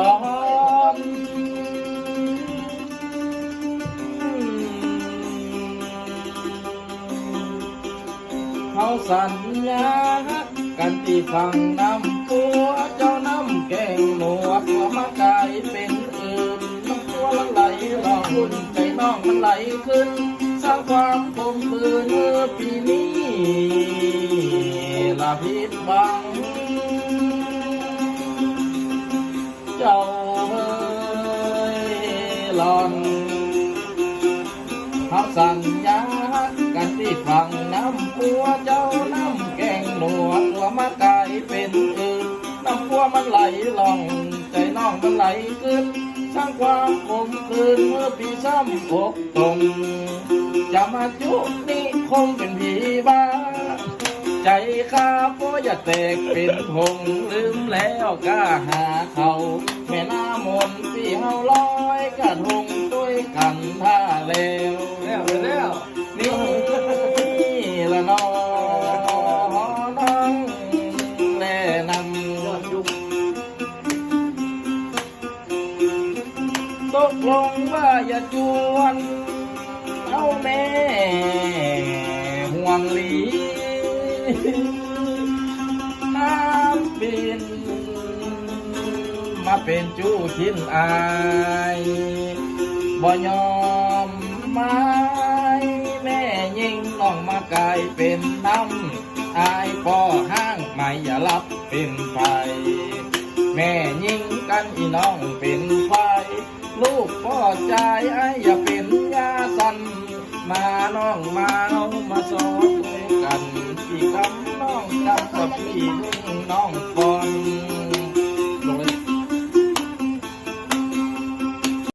ลอนเขาสัญญากันที่ฟังน้ำปัวเจ้าน้ำแกงหนวดหัวมากลายเป็นอื่นน้ำปัวละไหลลองหุ่นใจน้องมันไหลขึ้น สร้างความคมคืนเมื่อปีนี้ละผิดหวัง ลอนเขาสัญญากันที่ฟังน้ำปัวเจ้าน้ำแกงหนวดหัวมากลายเป็นอื่นน้ำปัวมันไหลลอง ใจน้องมันไหลขึ้นสร้างความคมคืนเมื่อปีซ้ำอกตรงจะมาจุนี่คงเป็นผีบ้า ใจข้าพ่ออย่าแตกเป็นพงลืมแล้วก็หาเขา แม่น้ำมนที่เฮาลอ กระทงด้วยกันท่าแล้วแล้วแล้วนี่ละน้องน้องแน่นำยอดยุคตกลงว่าอย่าจวนเอาแม่ห่วงหลีน้ำบินมาเป็นจู้ชิ้นอาย บ่ยอมไม้แม่ยิ่งน้องมากลายเป็นน้ำอายพ่อห้างไม่อย่ารับเป็นไฟ แม่ยิงกันอีน้องเป็นไฟ ลูกพ่อใจไอ้อย่าเป็นยาสันมาน้องมาเอามาสอนกันพี่คำน้องจำกับพี่นุ่งน้องก่อน